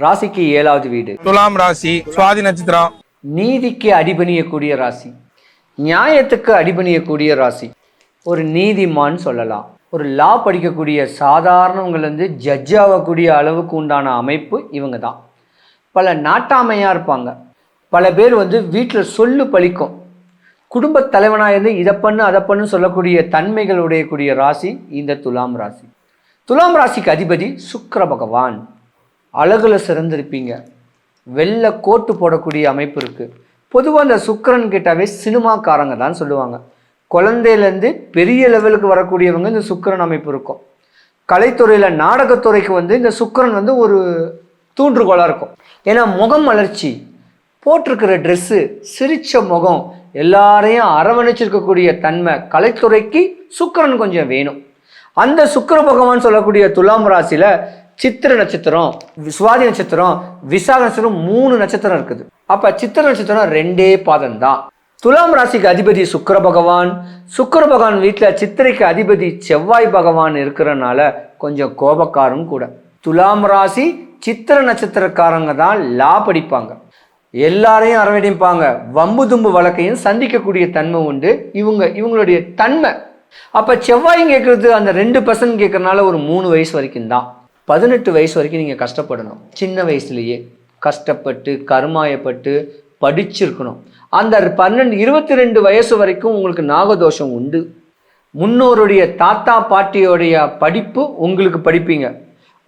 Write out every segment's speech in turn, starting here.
ராசிக்கு ஏழாவது வீடு. துலாம் ராசி சுவாதி நட்சத்திரம். நீதிக்கு அடிபணியக்கூடிய ராசி. நியாயத்துக்கு அடிபணியக்கூடிய ராசி. ஒரு நீதிமான் சொல்லலாம். ஒரு லா படிக்கக்கூடிய சாதாரணவங்கள் வந்து ஜட்ஜ் ஆகக்கூடிய அளவுக்கு உண்டான அமைப்பு இவங்க தான் பல நாட்டாமையாக இருப்பாங்க. பல பேர் வந்து வீட்டில் சொல்லு பலிக்கும் குடும்பத் தலைவனாக இருந்து இதை பண்ணு அதை பண்ணு சொல்லக்கூடிய தன்மைகள் உடையக்கூடிய ராசி இந்த துலாம் ராசி. துலாம் ராசிக்கு அதிபதி சுக்கிர பகவான். அழகில் சிறந்திருப்பீங்க. வெள்ளை கோட்டு போடக்கூடிய அமைப்பு இருக்குது பொதுவாக அந்த சுக்கிரன் கிட்டாவே சினிமாக்காரங்க தான் சொல்லுவாங்க. குழந்தையிலேருந்து பெரிய லெவலுக்கு வரக்கூடியவங்க இந்த சுக்கிரன் அமைப்பு இருக்கும். கலைத்துறையில் நாடகத்துறைக்கு வந்து இந்த சுக்கிரன் வந்து ஒரு தூண்டுகோலாக இருக்கும். ஏன்னா முகம் வளர்ச்சி போட்டிருக்கிற ட்ரெஸ்ஸு சிரித்த முகம் எல்லாரையும் அரவணைச்சிருக்கக்கூடிய தன்மை கலைத்துறைக்கு சுக்கிரன் கொஞ்சம் வேணும். அந்த சுக்கர பகவான் சொல்லக்கூடிய துலாம் ராசியில் சித்திர நட்சத்திரம் சுவாதி நட்சத்திரம் விசாக நட்சத்திரம் மூணு நட்சத்திரம் இருக்குது. அப்ப சித்திர நட்சத்திரம் ரெண்டே பாதம் தான். துலாம் ராசிக்கு அதிபதி சுக்கர பகவான். சுக்கர பகவான் வீட்டில் சித்திரைக்கு அதிபதி செவ்வாய் பகவான் இருக்கிறனால கொஞ்சம் கோபக்காரும் கூட. துலாம் ராசி சித்திர நட்சத்திரக்காரங்க தான் லா படிப்பாங்க. எல்லாரையும் அரவணைப்பாங்க. வம்பு தும்பு வழக்கையும் சந்திக்கக்கூடிய தன்மை உண்டு. இவங்க இவங்களுடைய தன்மை. அப்போ செவ்வாயும் கேட்குறது அந்த ரெண்டு பர்சன்ட் கேட்கறனால ஒரு மூணு வயசு வரைக்கும் தான். பதினெட்டு வயசு வரைக்கும் நீங்கள் கஷ்டப்படணும். சின்ன வயசுலேயே கஷ்டப்பட்டு கருமாயப்பட்டு படிச்சிருக்கணும். அந்த பன்னெண்டு இருபத்தி ரெண்டு வயசு வரைக்கும் உங்களுக்கு நாகதோஷம் உண்டு. முன்னோருடைய தாத்தா பாட்டியோடைய படிப்பு உங்களுக்கு படிப்பீங்க.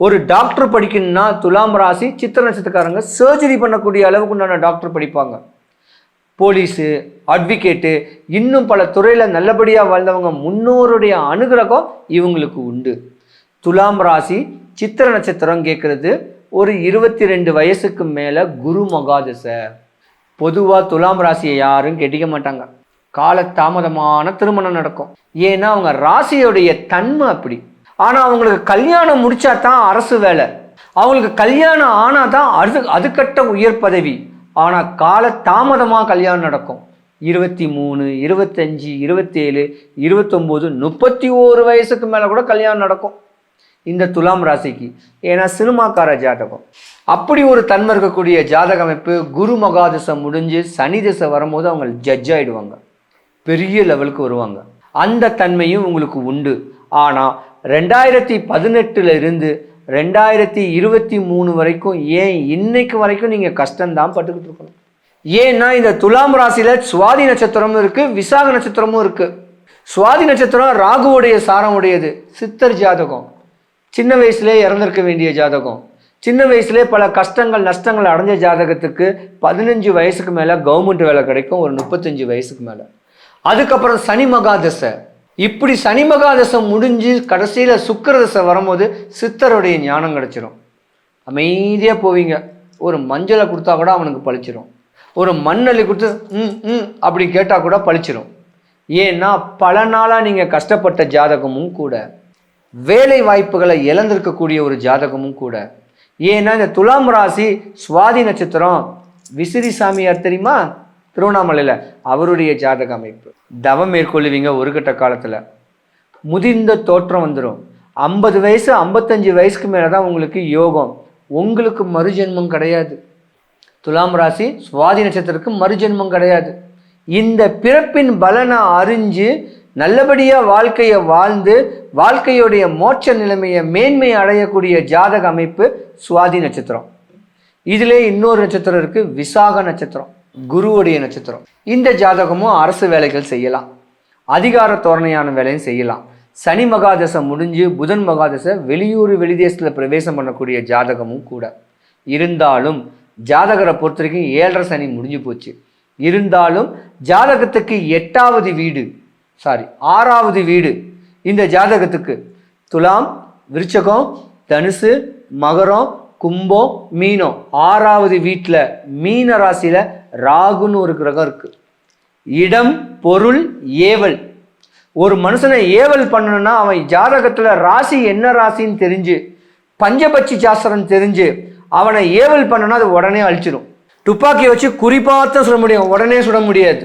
ஒரு டாக்டர் படிக்கணும்னா துலாம் ராசி சித்திர நட்சத்திரக்காரங்க சர்ஜரி பண்ணக்கூடிய அளவுக்கு உண்டான டாக்டர் படிப்பாங்க. போலீஸு அட்வொகேட்டு இன்னும் பல துறையில் நல்லபடியாக வாழ்ந்தவங்க முன்னோருடைய அனுகிரகம் இவங்களுக்கு உண்டு. துலாம் ராசி சித்திர நட்சத்திரம் கேட்குறது ஒரு இருபத்தி ரெண்டு வயசுக்கு மேலே குரு மகாதசை. பொதுவாக துலாம் ராசியை யாரும் கெட்டிக்க மாட்டாங்க. கால தாமதமான திருமணம் நடக்கும். ஏன்னா அவங்க ராசியோடைய தன்மை அப்படி. ஆனால் அவங்களுக்கு கல்யாணம் முடிச்சா தான் அரசு வேலை. அவங்களுக்கு கல்யாணம் ஆனால் தான் அது அதுக்கட்ட உயர் பதவி. ஆனால் கால தாமதமாக கல்யாணம் நடக்கும். இருபத்தி மூணு இருபத்தஞ்சி இருபத்தேழு இருபத்தொம்போது முப்பத்தி ஓரு வயசுக்கு மேலே கூட கல்யாணம் நடக்கும். இந்த துலாம் ராசிக்கு. ஏன்னா சினிமாக்கார ஜாதகம். அப்படி ஒரு தன்மை இருக்கக்கூடிய ஜாதக அமைப்பு குரு மகாதசை முடிஞ்சு சனி திசை வரும்போது அவங்க ஜட்ஜ் ஆகிடுவாங்க பெரிய லெவலுக்கு வருவாங்க. அந்த தன்மையும் உங்களுக்கு உண்டு. ஆனால் ரெண்டாயிரத்தி பதினெட்டுல இருந்து ரெண்டாயிரத்தி இருபத்தி மூணு வரைக்கும் ஏன் இன்னைக்கு வரைக்கும் நீங்கள் கஷ்டம்தான் பட்டுக்கிட்டு இருக்கணும். ஏன்னா இந்த துலாம் ராசியில் சுவாதி நட்சத்திரமும் இருக்கு விசாக நட்சத்திரமும் இருக்கு. சுவாதி நட்சத்திரம் ராகுவுடைய சாரமுடையது. சித்தர் ஜாதகம். சின்ன வயசுலேயே இறந்திருக்க வேண்டிய ஜாதகம். சின்ன வயசுலேயே பல கஷ்டங்கள் நஷ்டங்கள் அடைஞ்ச ஜாதகத்துக்கு பதினஞ்சு வயசுக்கு மேலே கவர்மெண்ட் வேலை கிடைக்கும் ஒரு முப்பத்தஞ்சு வயசுக்கு மேலே. அதுக்கப்புறம் சனி மகாதசை. இப்படி சனி மகாதசை முடிஞ்சு கடைசியில் சுக்கரதசை வரும்போது சித்தருடைய ஞானம் கிடச்சிரும். அமைதியாக போவீங்க. ஒரு மஞ்சளை கொடுத்தா கூட அவனுக்கு பழிச்சிரும். ஒரு மண்ணள்ளி கொடுத்து ம் ம் அப்படி கேட்டால் கூட பழிச்சிரும். ஏன்னா பல நாளாக நீங்கள் கஷ்டப்பட்ட ஜாதகமும் கூட வேலை வாய்ப்புகளை இழந்திருக்கக்கூடிய ஒரு ஜாதகமும் கூட. ஏன்னா இந்த துலாம் ராசி சுவாதி நட்சத்திரம் விசிறி சாமியார் தெரியுமா? திருவண்ணாமலையில் அவருடைய ஜாதக அமைப்பு. தவம் மேற்கொள்ளுவீங்க ஒரு கட்ட காலத்தில். முதிர்ந்த தோற்றம் வந்துடும் ஐம்பது வயசு ஐம்பத்தஞ்சு வயசுக்கு மேலே தான் உங்களுக்கு யோகம். உங்களுக்கு மறுஜென்மம் கிடையாது. துலாம் ராசி சுவாதி நட்சத்திரத்துக்கு மறுஜென்மம் கிடையாது. இந்த பிறப்பின் பலனை அறிஞ்சு நல்லபடியாக வாழ்க்கையை வாழ்ந்து வாழ்க்கையுடைய மோட்ச நிலைமையை மேன்மை அடையக்கூடிய ஜாதக அமைப்பு சுவாதி நட்சத்திரம். இதிலே இன்னொரு நட்சத்திரம் இருக்குது விசாக நட்சத்திரம் குருவுடைய நட்சத்திரம். இந்த ஜாதகமும் அரசு வேலைகள் செய்யலாம். அதிகார தோரணையான வேலையும் செய்யலாம். சனி மகாதசை முடிஞ்சு புதன் மகாதசை வெளியூர் வெளிதேசத்தில் பிரவேசம் பண்ணக்கூடிய ஜாதகமும் கூட. இருந்தாலும் ஜாதகரை பொறுத்த வரைக்கும் ஏழரை சனி முடிஞ்சு போச்சு. இருந்தாலும் ஜாதகத்துக்கு எட்டாவது வீடு சாரி ஆறாவது வீடு இந்த ஜாதகத்துக்கு. துலாம் விருச்சகம் தனுசு மகரம் கும்பம் மீனம். ஆறாவது வீட்டில் மீன ராசியில் ராகுன்னு ஒரு கிரகம் இருக்குது இடம் பொருள் ஏவல். ஒரு மனுஷனை ஏவல் பண்ணணும்னா அவன் ஜாதகத்தில் ராசி என்ன ராசின்னு தெரிஞ்சு பஞ்சபட்சி சாஸ்திரம் தெரிஞ்சு அவனை ஏவல் பண்ணனா அது உடனே அழிச்சிடும் துப்பாக்கி வச்சு குறிப்பாத்தான் சுட முடியும் உடனே சுட முடியாது.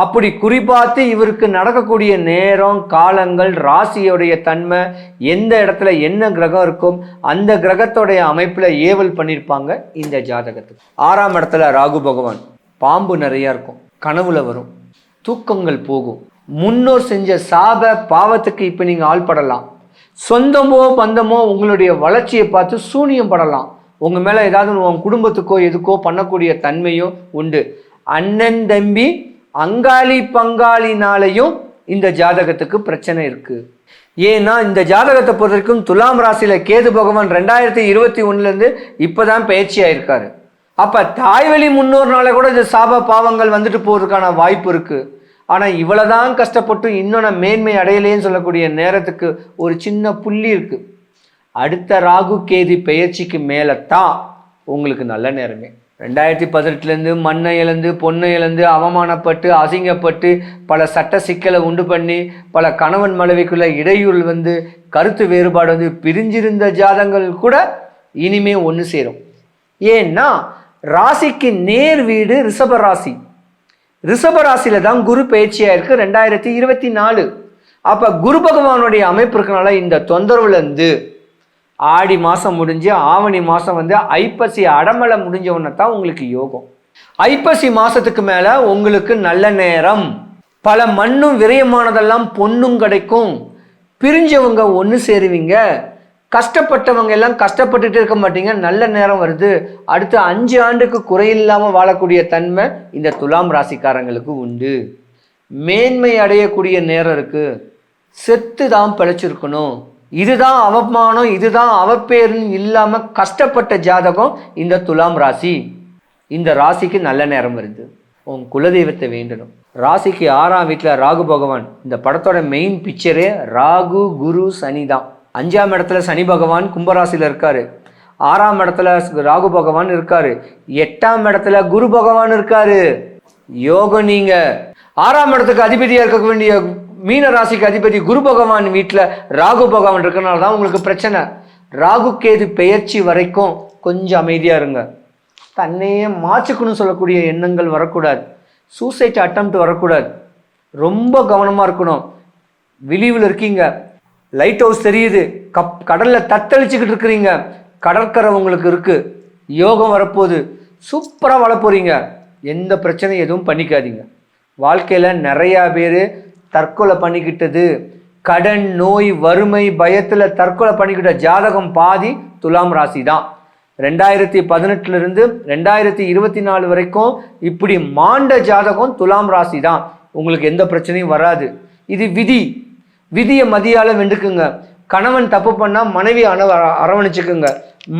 அப்படி குறிப்பாத்து இவருக்கு நடக்கக்கூடிய நேரம் காலங்கள் ராசியோடைய தன்மை எந்த இடத்துல என்ன கிரகம் இருக்கும் அந்த கிரகத்தோடைய அமைப்பில் ஏவல் பண்ணியிருப்பாங்க இந்த ஜாதகத்துக்கு. ஆறாம் இடத்துல ராகு பகவான். பாம்பு நிறையா இருக்கும் கனவுல வரும் தூக்கங்கள் போகும். முன்னோர் செஞ்ச சாப பாவத்துக்கு இப்போ நீங்கள் ஆள்படலாம். சொந்தமோ பந்தமோ உங்களுடைய வளர்ச்சியை பார்த்து சூனியம் படலாம். உங்கள் மேலே ஏதாவது உங்கள் குடும்பத்துக்கோ எதுக்கோ பண்ணக்கூடிய தன்மையோ உண்டு. அண்ணன் தம்பி அங்காளி பங்காளினாலையும் இந்த ஜாதகத்துக்கு பிரச்சனை இருக்கு. ஏன்னா இந்த ஜாதகத்தை பொறுத்த வரைக்கும் துலாம் ராசியில கேது பகவான் ரெண்டாயிரத்தி இருபத்தி ஒண்ணுலேருந்து இப்போதான் பயிற்சி ஆயிருக்காரு. அப்ப தாய்வழி முன்னோர்னால கூட இந்த சாப பாவங்கள் வந்துட்டு போறதுக்கான வாய்ப்பு இருக்கு. ஆனா இவ்வளவுதான் கஷ்டப்பட்டு இன்னும் நான் மேன்மை அடையலேன்னு சொல்லக்கூடிய நேரத்துக்கு ஒரு சின்ன புள்ளி இருக்கு. அடுத்த ராகு கேதி பயிற்சிக்கு மேலே தான் உங்களுக்கு நல்ல நேரமே. ரெண்டாயிரத்தி பதினெட்டுலேருந்து மண்ணை இழந்து பொண்ணை இழந்து அவமானப்பட்டு அசிங்கப்பட்டு பல சட்ட சிக்கலை உண்டு பண்ணி பல கணவன் மனைவிக்குள்ள இடையூறு வந்து கருத்து வேறுபாடு வந்து பிரிஞ்சிருந்த ஜாதங்கள் கூட இனிமே ஒன்று சேரும். ஏன்னா ராசிக்கு நேர் வீடு ரிஷப ராசி. ரிஷப ராசியில தான் குரு பயிற்சியாக இருக்குது ரெண்டாயிரத்தி இருபத்தி நாலு. அப்போ குரு பகவானுடைய அமைப்பு இருக்கனால இந்த தொந்தரவுலேருந்து ஆடி மாதம் முடிஞ்சு ஆவணி மாதம் வந்து ஐப்பசி அடமலை முடிஞ்ச உடனே தான் உங்களுக்கு யோகம். ஐப்பசி மாதத்துக்கு மேலே உங்களுக்கு நல்ல நேரம். பல மண்ணும் விரயமானதெல்லாம் பொண்ணும் கிடைக்கும். பிரிஞ்சவங்க ஒன்று சேருவீங்க. கஷ்டப்பட்டவங்க எல்லாம் கஷ்டப்பட்டுட்டு இருக்க மாட்டீங்க. நல்ல நேரம் வருது. அடுத்து அஞ்சு ஆண்டுக்கு குறையில்லாமல் வாழக்கூடிய தன்மை இந்த துலாம் ராசிக்காரங்களுக்கு உண்டு. மேன்மை அடையக்கூடிய நேரம் இருக்குது செத்து தான் பிழைச்சிருக்கணும். இதுதான் அவமானம் இதுதான் அவப்பேருன்னு இல்லாமல் கஷ்டப்பட்ட ஜாதகம் இந்த துலாம் ராசி. இந்த ராசிக்கு நல்ல நேரம் வருது. உன் குலதெய்வத்தை வேண்டணும். ராசிக்கு ஆறாம் வீட்டில் ராகு பகவான். இந்த படத்தோட மெயின் பிக்சரே ராகு குரு சனி தான். அஞ்சாம் இடத்துல சனி பகவான் கும்பராசியில் இருக்காரு. ஆறாம் இடத்துல ராகு பகவான் இருக்காரு. எட்டாம் இடத்துல குரு பகவான் இருக்காரு. யோகம் நீங்க. ஆறாம் இடத்துக்கு அதிபதியாக இருக்க வேண்டிய மீன ராசிக்கு அதிபதி குரு பகவான் வீட்டில் ராகு பகவான் இருக்கிறனால தான் உங்களுக்கு பிரச்சனை. ராகு கேது பெயர்ச்சி வரைக்கும் கொஞ்சம் அமைதியாக இருங்க. தன்னையே மாச்சுக்கணும்னு சொல்லக்கூடிய எண்ணங்கள் வரக்கூடாது. சூசைட் அட்டம்ப்ட் வரக்கூடாது. ரொம்ப கவனமாக இருக்கணும். விழிவில் இருக்கீங்க. லைட் ஹவுஸ் தெரியுது. கப் கடலில் தத்தளிச்சுக்கிட்டு இருக்கிறீங்க. கடற்கரை உங்களுக்கு இருக்குது யோகம் வரப்போகுது. சூப்பராக வாழ போகிறீங்க எந்த பிரச்சனையும் எதுவும் பண்ணிக்காதீங்க. வாழ்க்கையில் நிறையா பேர் தற்கொலை பண்ணிக்கிட்டது. கடன் நோய் வறுமை பயத்தில் தற்கொலை பண்ணிக்கிட்ட ஜாதகம் பாதி துலாம் ராசி தான் ரெண்டாயிரத்தி பதினெட்டுலேருந்து ரெண்டாயிரத்தி இருபத்தி நாலு வரைக்கும் இப்படி மாண்ட ஜாதகம் துலாம் ராசி தான் உங்களுக்கு எந்த பிரச்சனையும் வராது. இது விதி. விதியை மதியால வெண்டுக்குங்க கணவன் தப்பு பண்ணால் மனைவி அண அரவணைச்சுக்குங்க.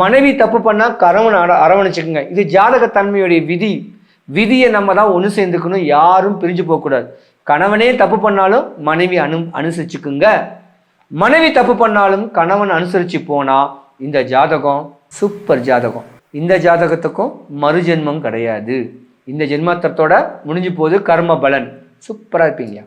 மனைவி தப்பு பண்ணால் கணவன் அட அரவணைச்சுக்குங்க. இது ஜாதகத்தன்மையுடைய விதி. விதியை நம்ம தான் ஒன்று சேர்ந்துக்கணும். யாரும் பிரிஞ்சு போகக்கூடாது. கணவனே தப்பு பண்ணாலும் மனைவி அனு அனுசரிச்சுக்குங்க. மனைவி தப்பு பண்ணாலும் கணவன் அனுசரித்து போனா இந்த ஜாதகம் சூப்பர் ஜாதகம். இந்த ஜாதகத்துக்கும் மறுஜென்மம் கிடையாது. இந்த ஜென்மத்தத்தோட முடிஞ்சு போகுது கர்ம பலன். சூப்பராக இருப்பீங்க.